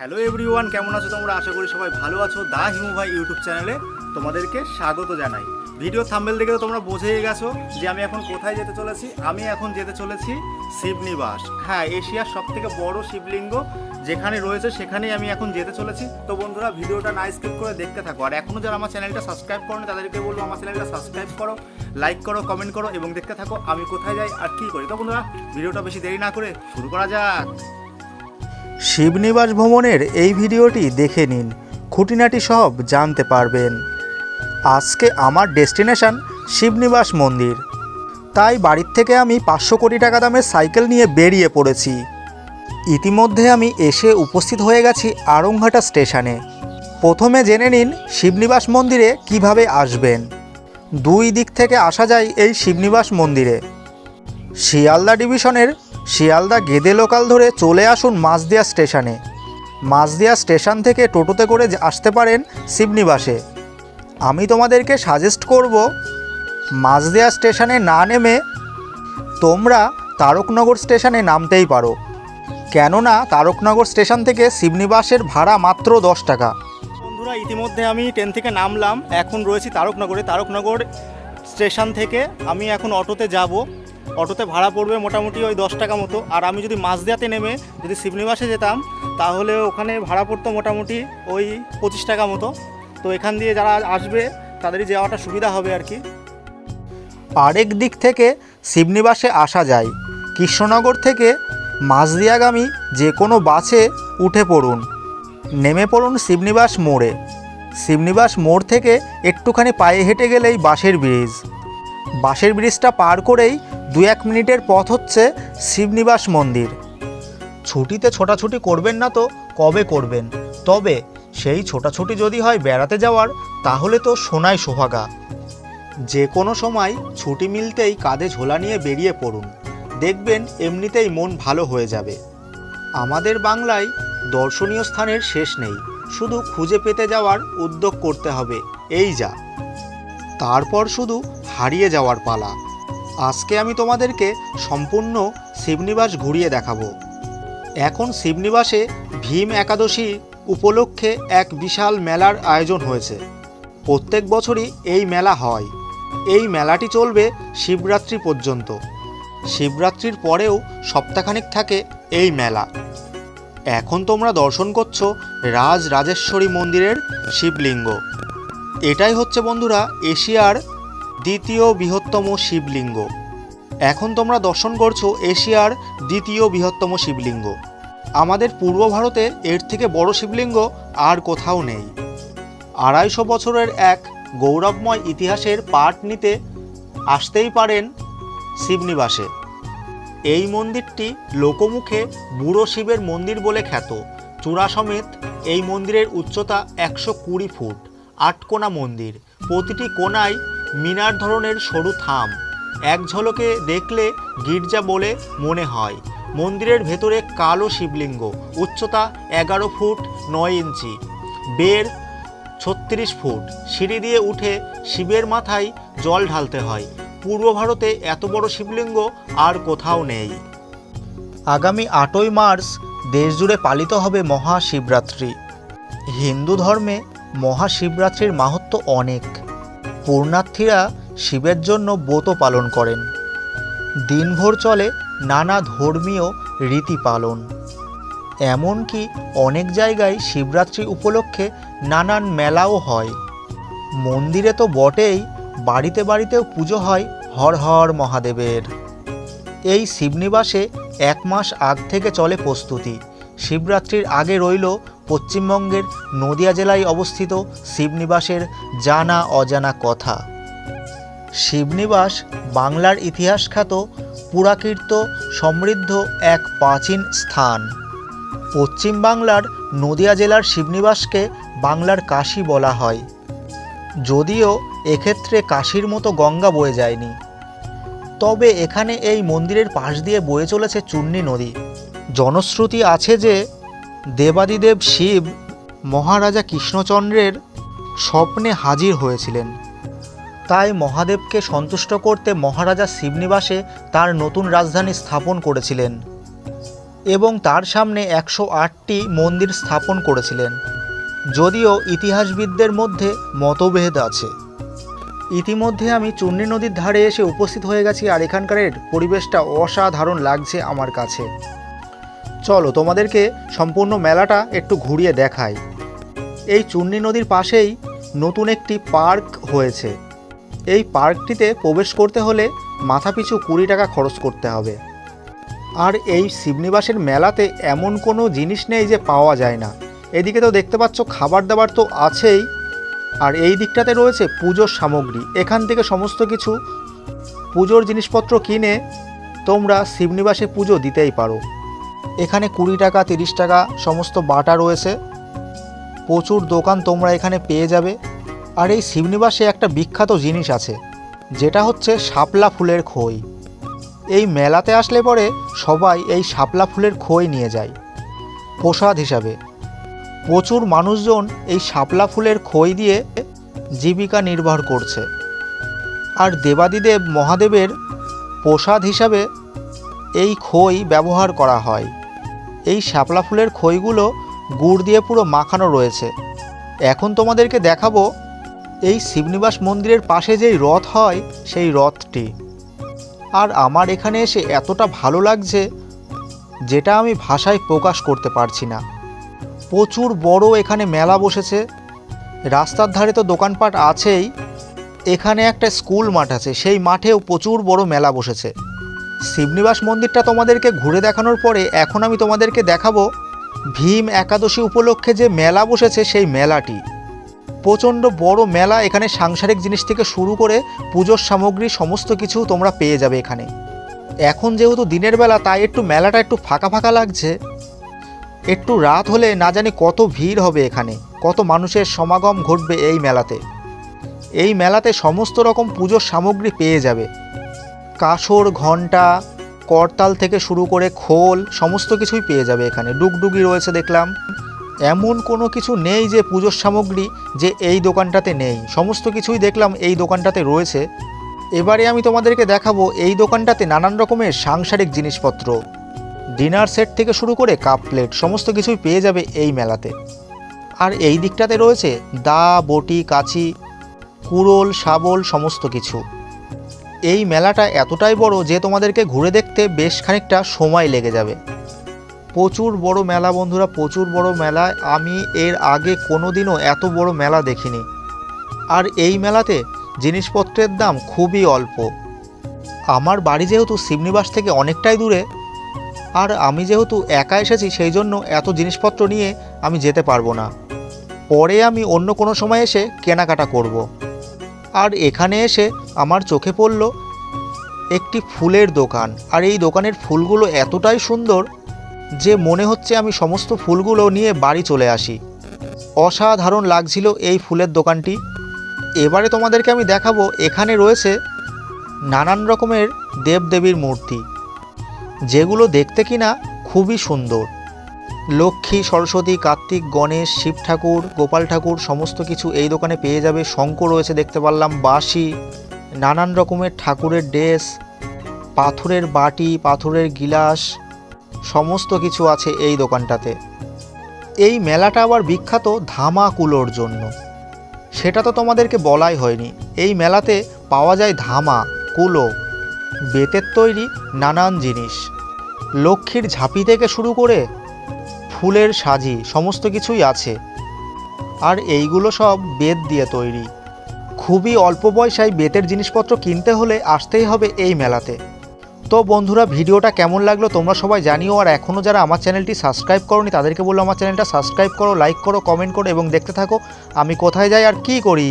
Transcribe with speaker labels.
Speaker 1: Hello everyone কেমন আছো তোমরা? আশা করি সবাই ভালো আছো। দা হিমু ভাই ইউটিউব চ্যানেলে তোমাদেরকে স্বাগত জানাই। ভিডিও থাম্বেল দেখে তো তোমরা বুঝেই গেছো যে আমি এখন কোথায় যেতে চলেছি? আমি এখন যেতে চলেছি শিবনিবাস হ্যাঁ এশিয়ার সব থেকে বড় শিবলিঙ্গ যেখানে রয়েছে, সেখানেই আমি এখন যেতে চলেছি। তো বন্ধুরা, ভিডিওটা না স্কিপ করে দেখতে থাকো। আর এখনও যারা আমার চ্যানেলটা সাবস্ক্রাইব করো তাদেরকে বলব আমার চ্যানেলটা সাবস্ক্রাইব করো লাইক করো কমেন্ট করো এবং দেখতে থাকো আমি কোথায় যাই আর কী করি। তো বন্ধুরা, ভিডিওটা বেশি দেরি না করে শুরু করা যাক। শিবনিবাস ভ্রমণের এই ভিডিওটি দেখে নিন। খুঁটিনাটি সব জানতে পারবেন। আজকে আমার ডেস্টিনেশন শিবনিবাস মন্দির। তাই বাড়ির থেকে আমি পাঁচশো কোটি টাকা দামের সাইকেল নিয়ে বেরিয়ে পড়েছি। ইতিমধ্যে আমি এসে উপস্থিত হয়ে গেছি আরংঘাটা স্টেশনে। প্রথমে জেনে নিন শিবনিবাস মন্দিরে কীভাবে আসবেন। দুই দিক থেকে আসা যায় এই শিবনিবাস মন্দিরে। শিয়ালদা ডিভিশনের শিয়ালদা গেদে লোকাল ধরে চলে আসুন মাঝদিয়া স্টেশনে। মাঝদিয়া স্টেশন থেকে টোটোতে করে আসতে পারেন শিবনিবাসে। আমি তোমাদেরকে সাজেস্ট করব মাঝদিয়া স্টেশনে না নেমে তোমরা তারকনগর স্টেশনে নামতেই পারো। কেননা তারকনগর স্টেশন থেকে শিবনিবাসের ভাড়া মাত্র দশ টাকা। বন্ধুরা, ইতিমধ্যে আমি ট্রেন থেকে নামলাম। এখন রয়েছি তারকনগরে। তারকনগর স্টেশন থেকে আমি এখন অটোতে যাব। অটোতে ভাড়া পড়বে মোটামুটি ওই দশ টাকা মতো। আর আমি যদি মাঝদিয়াতে নেমে যদি শিবনিবাসে যেতাম, তাহলে ওখানে ভাড়া পড়তো মোটামুটি ওই পঁচিশ টাকা মতো। তো এখান দিয়ে যারা আসবে, তাদেরই যাওয়াটা সুবিধা হবে আর কি। আরেক দিক থেকে শিবনিবাসে আসা যায়। কৃষ্ণনগর থেকে মাঝদিয়াগামী যে কোনো বাসে উঠে পড়ুন। নেমে পড়ুন শিবনিবাস মোড়ে। শিবনিবাস মোড় থেকে একটুখানি পায়ে হেঁটে গেলেই বাঁশের ব্রিজ। বাঁশের ব্রিজটা পার করেই দু এক মিনিটের পথ হচ্ছে শিবনিবাস মন্দির। ছুটিতে ছোটাছুটি করবেন না তো কবে করবেন? তবে সেই ছোটাছুটি যদি হয় বেড়াতে যাওয়ার, তাহলে তো সোনায় সোহাগা। যে কোনো সময় ছুটি মিলতেই কাঁধে ঝোলা নিয়ে বেরিয়ে পড়ুন। দেখবেন এমনিতেই মন ভালো হয়ে যাবে। আমাদের বাংলায় দর্শনীয় স্থানের শেষ নেই। শুধু খুঁজে পেতে যাওয়ার উদ্যোগ করতে হবে। এই যা। তারপর শুধু হারিয়ে যাওয়ার পালা। আজকে আমি তোমাদেরকে সম্পূর্ণ শিবনিবাস ঘুরিয়ে দেখাবো। এখন শিবনিবাসে ভীম একাদশী উপলক্ষে এক বিশাল মেলার আয়োজন হয়েছে। প্রত্যেক বছরই এই মেলা হয়। এই মেলাটি চলবে শিবরাত্রি পর্যন্ত। শিবরাত্রির পরেও সপ্তাহখানিক থাকে এই মেলা। এখন তোমরা দর্শন করছ রাজ রাজেশ্বরী মন্দিরের শিবলিঙ্গ। এটাই হচ্ছে বন্ধুরা এশিয়ার দ্বিতীয় বৃহত্তম শিবলিঙ্গ। এখন তোমরা দর্শন করছ এশিয়ার দ্বিতীয় বৃহত্তম শিবলিঙ্গ। আমাদের পূর্ব ভারতে এর থেকে বড় শিবলিঙ্গ আর কোথাও নেই। আড়াইশো বছরের এক গৌরবময় ইতিহাসের পাঠ নিতে আসতেই পারেন শিবনিবাসে। এই মন্দিরটি লোকমুখে বুড়ো শিবের মন্দির বলে খ্যাত। চূড়া সমেত এই মন্দিরের উচ্চতা একশো কুড়ি ফুট আটকোনা মন্দির। প্রতিটি কোণায় মিনার ধরনের সরু থাম। এক ঝলকে দেখলে গির্জা বলে মনে হয়, মন্দিরের ভেতরে কালো শিবলিঙ্গ, উচ্চতা এগারো ফুট নয় ইঞ্চি, বের ছত্রিশ ফুট, সিঁড়ি দিয়ে উঠে শিবের মাথায় জল ঢালতে হয়। পূর্ব ভারতে এত বড় শিবলিঙ্গ আর কোথাও নেই। আগামী আটই মার্চ দেশজুড়ে পালিত হবে মহাশিবরাত্রি। হিন্দু ধর্মে মহাশিবরাত্রির মাহাত্ম অনেক। পূর্ণার্থীরা শিবের জন্য ব্রত পালন করেন। দিনভর চলে নানা ধর্মীয় রীতি পালন। এমনকি অনেক জায়গায় শিবরাত্রি উপলক্ষে নানান মেলাও হয়। মন্দিরে তো বটেই, বাড়িতে বাড়িতেও পুজো হয় হর হর মহাদেবের। এই শিবনিবাসে এক মাস আগ থেকে চলে প্রস্তুতি। শিবরাত্রির আগে রইল পশ্চিমবঙ্গের নদিয়া জেলায় অবস্থিত শিবনিবাসের জানা অজানা কথা। শিবনিবাস বাংলার ইতিহাস খ্যাত পুরাকীর্ত সমৃদ্ধ এক প্রাচীন স্থান। পশ্চিম বাংলার নদিয়া জেলার শিবনিবাসকে বাংলার কাশী বলা হয়। যদিও এক্ষেত্রে কাশীর মতো গঙ্গা বয়ে যায়নি। তবে এখানে এই মন্দিরের পাশ দিয়ে বয়ে চলেছে চূর্ণী নদী। জনশ্রুতি আছে যে দেবাদিদেব শিব মহারাজা কৃষ্ণচন্দ্রের স্বপ্নে হাজির হয়েছিলেন। তাই মহাদেবকে সন্তুষ্ট করতে মহারাজা শিবনিবাসে তার নতুন রাজধানী স্থাপন করেছিলেন
Speaker 2: এবং তার সামনে একশো আটটি মন্দির স্থাপন করেছিলেন। যদিও ইতিহাসবিদদের মধ্যে মতভেদ আছে। ইতিমধ্যে আমি চুন্নি নদীর ধারে এসে উপস্থিত হয়ে গেছি আর এখানকারের পরিবেশটা অসাধারণ লাগছে আমার কাছে। চলো তোমাদেরকে সম্পূর্ণ মেলাটা একটু ঘুরিয়ে দেখাই। এই চুন্নি নদীর পাশেই নতুন একটি পার্ক হয়েছে। এই পার্কটিতে প্রবেশ করতে হলে মাথাপিছু কুড়ি টাকা খরচ করতে হবে। আর এই শিবনিবাসের মেলাতে এমন কোনো জিনিস নেই যে পাওয়া যায় না। এদিকে তো দেখতে পাচ্ছ খাবার দাবার তো আছেই। আর এই দিকটাতে রয়েছে পুজোর সামগ্রী। এখান থেকে সমস্ত কিছু পুজোর জিনিসপত্র কিনে তোমরা শিবনিবাসে পুজো দিতেই পারো। এখানে কুড়ি টাকা, তিরিশ টাকা সমস্ত বাটা রয়েছে। প্রচুর দোকান তোমরা এখানে পেয়ে যাবে। আর এই শিবনিবাসে একটা বিখ্যাত জিনিস আছে, যেটা হচ্ছে শাপলা ফুলের খই। এই মেলাতে আসলে পরে সবাই এই শাপলা ফুলের খই নিয়ে যায়, প্রসাদ হিসাবে। প্রচুর মানুষজন এই শাপলা ফুলের খই দিয়ে জীবিকা নির্বাহ করছে। আর দেবাদিদেব মহাদেবের প্রসাদ হিসাবে এই খই ব্যবহার করা হয়। এই শাপলা ফুলের খইগুলো গুড় দিয়ে পুরো মাখানো রয়েছে। এখন তোমাদেরকে দেখাবো এই শিবনিবাস মন্দিরের পাশে যেই রথ হয়, সেই রথটি। আর আমার এখানে এসে এতটা ভালো লাগছে যেটা আমি ভাষায় প্রকাশ করতে পারছি না। প্রচুর বড় এখানে মেলা বসেছে। রাস্তার ধারে তো দোকানপাট আছেই। এখানে একটা স্কুল মাঠ আছে, সেই মাঠেও প্রচুর বড় মেলা বসেছে। শিবনিবাস মন্দিরটা তোমাদেরকে ঘুরে দেখানোর পরে এখন আমি তোমাদেরকে দেখাবো ভীম একাদশী উপলক্ষে যে মেলা বসেছে সেই মেলাটি। প্রচণ্ড বড় মেলা এখানে সাংসারিক জিনিস থেকে শুরু করে পুজোর সামগ্রী সমস্ত কিছু তোমরা পেয়ে যাবে এখানে। এখন যেহেতু দিনের বেলা, তাই একটু মেলাটা একটু ফাঁকা ফাঁকা লাগছে। একটু রাত হলে না জানি কত ভিড় হবে এখানে, কত মানুষের সমাগম ঘটবে এই মেলাতে। এই মেলাতে সমস্ত রকম পুজোর সামগ্রী পেয়ে যাবে। কাসর ঘণ্টা করতাল থেকে শুরু করে খোল, সমস্ত কিছুই পেয়ে যাবে এখানে। ডুগডুগি রয়েছে দেখলাম। এমন কোনো কিছু নেই যে পুজোর সামগ্রী যে এই দোকানটাতে নেই। সমস্ত কিছুই দেখলাম এই দোকানটাতে রয়েছে। এবারে আমি তোমাদেরকে দেখাবো এই দোকানটাতে নানান রকমের সাংসারিক জিনিসপত্র। ডিনার সেট থেকে শুরু করে কাপ প্লেট, সমস্ত কিছুই পেয়ে যাবে এই মেলাতে। আর এই দিকটাতে রয়েছে দা, বটি কাছি কুড়োল, শাবল, সমস্ত কিছু। এই মেলাটা এতটাই বড় যে তোমাদেরকে ঘুরে দেখতে বেশ খানিকটা সময় লেগে যাবে। প্রচুর বড় মেলা বন্ধুরা, প্রচুর বড় মেলায় আমি এর আগে কোনো দিনও এত বড় মেলা দেখিনি। আর এই মেলাতে জিনিসপত্রের দাম খুবই অল্প। আমার বাড়ি যেহেতু শিবনিবাস থেকে অনেকটাই দূরে, আর আমি যেহেতু একা এসেছি সেই জন্য এত জিনিসপত্র নিয়ে আমি যেতে পারব না। পরে আমি অন্য কোনো সময় এসে কেনাকাটা করব। আর এখানে এসে আমার চোখে পড়ল একটি ফুলের দোকান। আর এই দোকানের ফুলগুলো এতটাই সুন্দর যে মনে হচ্ছে আমি সমস্ত ফুলগুলো নিয়ে বাড়ি চলে আসি। অসাধারণ লাগছিল এই ফুলের দোকানটি। এবারে তোমাদেরকে আমি দেখাবো, এখানে রয়েছে নানান রকমের দেবদেবীর মূর্তি, যেগুলো দেখতে কিনা খুবই সুন্দর। লক্ষ্মী, সরস্বতী, কার্তিক, গণেশ, শিব ঠাকুর, গোপাল ঠাকুর, সমস্ত কিছু এই দোকানে পেয়ে যাবে। শঙ্খ রয়েছে দেখতে পারলাম, বাঁশি, নানান রকমের ঠাকুরের ড্রেস, পাথরের বাটি, পাথরের গিলাস, সমস্ত কিছু আছে এই দোকানটাতে। এই মেলাটা আবার বিখ্যাত ধামা কুলোর জন্য। সেটা তো তোমাদেরকে বলাই হয়নি। এই মেলাতে পাওয়া যায় ধামা, কুলো, বেতের তৈরি নানান জিনিস। লক্ষ্মীর ঝাঁপি থেকে শুরু করে ফুলের সাজি, সমস্ত কিছুই আছে। আর এইগুলো সব বেত দিয়ে তৈরি। খুবই অল্প পয়সায় বেতের জিনিসপত্র কিনতে হলে আসতেই হবে এই মেলাতে। তো বন্ধুরা, ভিডিওটা কেমন লাগল তোমরা সবাই জানিও, আর এখনও যারা আমার চ্যানেলটি সাবস্ক্রাইব করোনি, তাদেরকে বলল আমার চ্যানেলটা সাবস্ক্রাইব করো, লাইক করো, কমেন্ট করো, এবং দেখতে থাকো আমি কোথায় যাই আর কি করি।